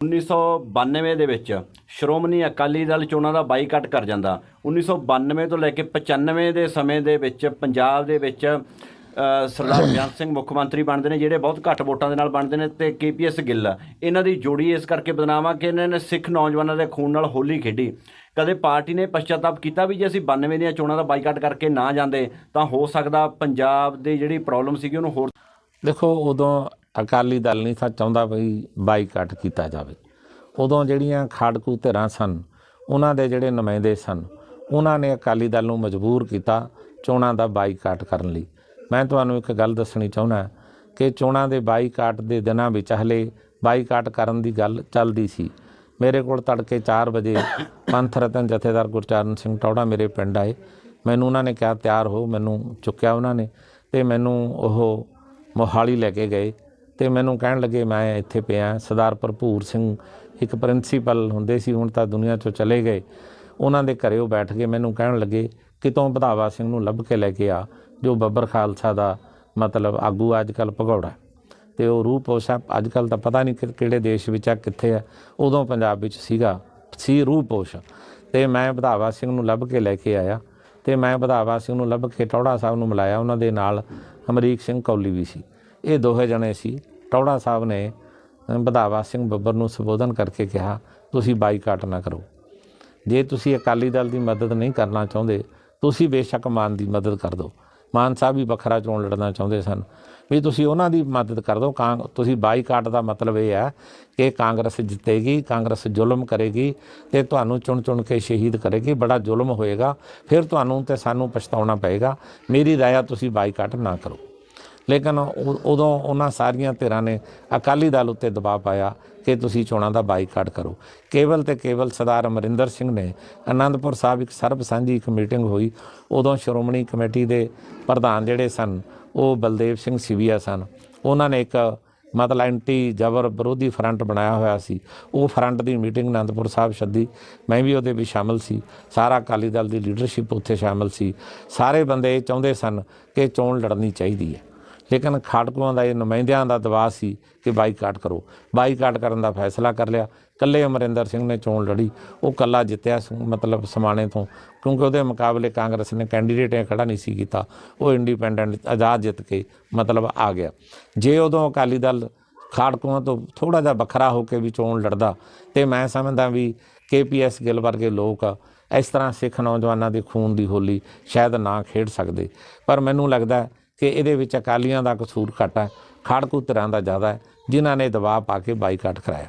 1992 ਦੇ ਵਿੱਚ ਸ਼੍ਰੋਮਣੀ ਅਕਾਲੀ ਦਲ ਚੋਣਾਂ ਦਾ ਬਾਈਕਾਟ ਕਰ ਜਾਂਦਾ। 1992 ਤੋਂ ਲੈ ਕੇ 95 ਦੇ ਸਮੇਂ ਦੇ ਵਿੱਚ ਪੰਜਾਬ ਦੇ ਵਿੱਚ ਸਰਦਾਰ ਬੇਅੰਤ ਸਿੰਘ ਮੁੱਖ ਮੰਤਰੀ ਬਣਦੇ ਨੇ, ਜਿਹੜੇ ਬਹੁਤ ਘੱਟ ਵੋਟਾਂ ਦੇ ਨਾਲ ਬਣਦੇ ਨੇ ਤੇ ਕੇਪੀਐਸ ਗਿੱਲ। ਇਹਨਾਂ ਦੀ ਜੋੜੀ ਇਸ ਕਰਕੇ ਬਦਨਾਮ ਆ ਕਿ ਇਹਨਾਂ ਨੇ ਸਿੱਖ ਨੌਜਵਾਨਾਂ ਦੇ ਖੂਨ ਨਾਲ ਹੋਲੀ ਖੇਡੀ। ਕਦੇ ਪਾਰਟੀ ਨੇ ਪਛਤਾਤਾਪ ਕੀਤਾ ਵੀ ਜੇ ਅਸੀਂ 92 ਦੀਆਂ ਚੋਣਾਂ ਦਾ ਬਾਈਕਾਟ ਕਰਕੇ ਨਾ ਜਾਂਦੇ, ਤਾਂ ਹੋ ਸਕਦਾ ਪੰਜਾਬ ਦੀ ਜਿਹੜੀ ਪ੍ਰੋਬਲਮ ਸੀਗੀ ਉਹਨੂੰ ਹੋਰ ਦੇਖੋ, ਉਦੋਂ ਅਕਾਲੀ ਦਲ ਨਹੀਂ ਸੀ ਚਾਹੁੰਦਾ ਵੀ ਬਾਈਕਾਟ ਕੀਤਾ ਜਾਵੇ। ਉਦੋਂ ਜਿਹੜੀਆਂ ਖਾੜਕੂ ਧਿਰਾਂ ਸਨ, ਉਹਨਾਂ ਦੇ ਜਿਹੜੇ ਨੁਮਾਇੰਦੇ ਸਨ, ਉਹਨਾਂ ਨੇ ਅਕਾਲੀ ਦਲ ਨੂੰ ਮਜਬੂਰ ਕੀਤਾ ਚੋਣਾਂ ਦਾ ਬਾਈਕਾਟ ਕਰਨ ਲਈ। ਮੈਂ ਤੁਹਾਨੂੰ ਇੱਕ ਗੱਲ ਦੱਸਣੀ ਚਾਹੁੰਦਾ ਕਿ ਚੋਣਾਂ ਦੇ ਬਾਈਕਾਟ ਦੇ ਦਿਨਾਂ ਵਿੱਚ ਹਲੇ ਬਾਈਕਾਟ ਕਰਨ ਦੀ ਗੱਲ ਚੱਲਦੀ ਸੀ। ਮੇਰੇ ਕੋਲ ਤੜਕੇ 4 ਵਜੇ ਪੰਥ ਰਤਨ ਜਥੇਦਾਰ ਗੁਰਚਰਨ ਸਿੰਘ ਟੌੜਾ ਮੇਰੇ ਪਿੰਡ ਆਏ। ਮੈਨੂੰ ਉਹਨਾਂ ਨੇ ਕਿਹਾ, ਤਿਆਰ ਹੋ। ਮੈਨੂੰ ਚੁੱਕਿਆ ਉਹਨਾਂ ਨੇ ਤੇ ਮੈਨੂੰ ਉਹ ਮੋਹਾਲੀ ਲੈ ਕੇ ਗਏ। ਤੇ ਮੈਨੂੰ ਕਹਿਣ ਲੱਗੇ, ਮੈਂ ਇੱਥੇ ਪਿਆ ਸਰਦਾਰ ਭਰਪੂਰ ਸਿੰਘ ਇੱਕ ਪ੍ਰਿੰਸੀਪਲ ਹੁੰਦੇ ਸੀ, ਹੁਣ ਤਾਂ ਦੁਨੀਆ ਚੋਂ ਚਲੇ ਗਏ। ਉਹਨਾਂ ਦੇ ਘਰੇ ਉਹ ਬੈਠ ਕੇ ਮੈਨੂੰ ਕਹਿਣ ਲੱਗੇ, ਕਿਤੋਂ ਬਧਾਵਾ ਸਿੰਘ ਨੂੰ ਲੱਭ ਕੇ ਲੈ ਕੇ ਆ, ਜੋ ਬੱਬਰ ਖਾਲਸਾ ਦਾ ਮਤਲਬ ਆਗੂ ਅੱਜ ਕੱਲ ਭਗੌੜਾ? ਤੇ ਉਹ ਰੂਪ ਪੋਸ਼ਾ ਅੱਜ ਕੱਲ ਤਾਂ ਪਤਾ ਨਹੀਂ ਕਿ- ਕਿਹੜੇ ਦੇਸ਼ ਵਿੱਚ ਆ, ਕਿੱਥੇ ਆ। ਉਦੋਂ ਪੰਜਾਬ ਵਿੱਚ ਸੀਗਾ, ਸੀ ਰੂਪ ਪੋਸ਼ ਤੇ ਮੈਂ ਬਧਾਵਾ ਸਿੰਘ ਨੂੰ ਲੱਭ ਕੇ ਲੈ ਕੇ ਆਇਆ। ਤੇ ਮੈਂ ਬਧਾਵਾ ਸਿੰਘ ਨੂੰ ਲੱਭ ਕੇ ਟੌੜਾ ਸਾਹਿਬ ਨੂੰ ਮਿਲਾਇਆ। ਉਹਨਾਂ ਦੇ ਨਾਲ ਅਮਰੀਕ ਸਿੰਘ ਕੌਲੀ ਵੀ ਸੀ। ਇਹ ਦੋਹੇ ਜਣੇ ਸੀ। ਟੌੜਾ ਸਾਹਿਬ ਨੇ ਬਧਾਵਾ ਸਿੰਘ ਬੱਬਰ ਨੂੰ ਸੰਬੋਧਨ ਕਰਕੇ ਕਿਹਾ, ਤੁਸੀਂ ਬਾਈਕਾਟ ਨਾ ਕਰੋ। ਜੇ ਤੁਸੀਂ ਅਕਾਲੀ ਦਲ ਦੀ ਮਦਦ ਨਹੀਂ ਕਰਨਾ ਚਾਹੁੰਦੇ, ਤੁਸੀਂ ਬੇਸ਼ੱਕ ਮਾਨ ਦੀ ਮਦਦ ਕਰ ਦਿਓ। ਮਾਨ ਸਾਹਿਬ ਵੀ ਵੱਖਰਾ ਚੋਣ ਲੜਨਾ ਚਾਹੁੰਦੇ ਸਨ। ਵੀ ਤੁਸੀਂ ਉਹਨਾਂ ਦੀ ਮਦਦ ਕਰ ਦਿਓ। ਕਾਂ ਤੁਸੀਂ ਬਾਈਕਾਟ ਦਾ ਮਤਲਬ ਇਹ ਹੈ ਕਿ ਕਾਂਗਰਸ ਜਿੱਤੇਗੀ, ਕਾਂਗਰਸ ਜ਼ੁਲਮ ਕਰੇਗੀ ਤੇ ਤੁਹਾਨੂੰ ਚੁਣ ਚੁਣ ਕੇ ਸ਼ਹੀਦ ਕਰੇਗੀ। ਬੜਾ ਜ਼ੁਲਮ ਹੋਏਗਾ। ਫਿਰ ਤੁਹਾਨੂੰ ਤੇ ਸਾਨੂੰ ਪਛਤਾਉਣਾ ਪਏਗਾ। ਮੇਰੀ ਰਾਇਆ ਤੁਸੀਂ ਬਾਈਕਾਟ ਨਾ ਕਰੋ। ਲੇਕਿਨ ਉ- ਉਦੋਂ ਉਹਨਾਂ ਸਾਰੀਆਂ ਧਿਰਾਂ ਨੇ ਅਕਾਲੀ ਦਲ ਉੱਤੇ ਦਬਾਅ ਪਾਇਆ ਕਿ ਤੁਸੀਂ ਚੋਣਾਂ ਦਾ ਬਾਈਕਾਟ ਕਰੋ। ਕੇਵਲ ਤੇ ਕੇਵਲ ਸਰਦਾਰ ਅਮਰਿੰਦਰ ਸਿੰਘ ਨੇ ਆਨੰਦਪੁਰ ਸਾਹਿਬ ਇੱਕ ਸਰਬ ਸਾਂਝੀ ਇੱਕ ਮੀਟਿੰਗ ਹੋਈ। ਉਦੋਂ ਸ਼੍ਰੋਮਣੀ ਕਮੇਟੀ ਦੇ ਪ੍ਰਧਾਨ ਜਿਹੜੇ ਸਨ, ਉਹ ਬਲਦੇਵ ਸਿੰਘ ਸਿਵੀਆ ਸਨ। ਉਹਨਾਂ ਨੇ ਇੱਕ ਮਤਲਬ ਐਂਟੀ ਜਬਰ ਵਿਰੋਧੀ ਫਰੰਟ ਬਣਾਇਆ ਹੋਇਆ ਸੀ। ਉਹ ਫਰੰਟ ਦੀ ਮੀਟਿੰਗ ਅਨੰਦਪੁਰ ਸਾਹਿਬ ਛੱਡੀ। ਮੈਂ ਵੀ ਉਹਦੇ ਵਿੱਚ ਸ਼ਾਮਲ ਸੀ। ਸਾਰਾ ਅਕਾਲੀ ਦਲ ਦੀ ਲੀਡਰਸ਼ਿਪ ਉੱਥੇ ਸ਼ਾਮਲ ਸੀ। ਸਾਰੇ ਬੰਦੇ ਇਹ ਚਾਹੁੰਦੇ ਸਨ ਕਿ ਚੋਣ ਲੜਨੀ ਚਾਹੀਦੀ ਹੈ। ਲੇਕਿਨ ਖਾੜਕੂਆਂ ਦਾ ਇਹ ਨੁਮਾਇੰਦਿਆਂ ਦਾ ਦਬਾਅ ਸੀ ਕਿ ਬਾਈਕਾਟ ਕਰੋ। ਬਾਈਕਾਟ ਕਰਨ ਦਾ ਫੈਸਲਾ ਕਰ ਲਿਆ। ਕੱਲੇ ਅਮਰਿੰਦਰ ਸਿੰਘ ਨੇ ਚੋਣ ਲੜੀ। ਉਹ ਕੱਲਾ ਜਿੱਤਿਆ ਮਤਲਬ ਸਮਾਣੇ ਤੋਂ। ਕਿਉਂਕਿ ਉਹਦੇ ਮੁਕਾਬਲੇ ਕਾਂਗਰਸ ਨੇ ਕੈਂਡੀਡੇਟ ਇਹ ਖੜਾ ਨਹੀਂ ਸੀ ਕੀਤਾ। ਉਹ ਇੰਡੀਪੈਂਡੈਂਟ ਆਜ਼ਾਦ ਜਿੱਤ ਕੇ ਮਤਲਬ ਆ ਗਿਆ। ਜੇ ਉਦੋਂ ਅਕਾਲੀ ਦਲ ਖਾੜਕੂਆਂ ਤੋਂ ਥੋੜਾ ਜਿਹਾ ਵੱਖਰਾ ਹੋ ਕੇ ਵੀ ਚੋਣ ਲੜਦਾ, ਤੇ ਮੈਂ ਸਮਝਦਾ ਵੀ ਕੇਪੀਐਸ ਗਿੱਲ ਵਰਗੇ ਲੋਕ ਇਸ ਤਰ੍ਹਾਂ ਸਿੱਖ ਨੌਜਵਾਨਾਂ ਦੇ ਖੂਨ ਦੀ ਹੋਲੀ ਸ਼ਾਇਦ ਨਾ ਖੇਡ ਸਕਦੇ। ਪਰ ਮੈਨੂੰ ਲੱਗਦਾ ਕਿ ਇਹਦੇ ਵਿੱਚ ਅਕਾਲੀਆਂ ਦਾ ਕਸੂਰ ਘੱਟ ਹੈ ਖਾੜਕੂ ਤਰ੍ਹਾਂ ਦਾ ਜ਼ਿਆਦਾ ਹੈ, ਜਿਨ੍ਹਾਂ ਨੇ ਦਬਾਅ ਪਾ ਕੇ ਬਾਈਕਾਟ ਕਰਾਇਆ।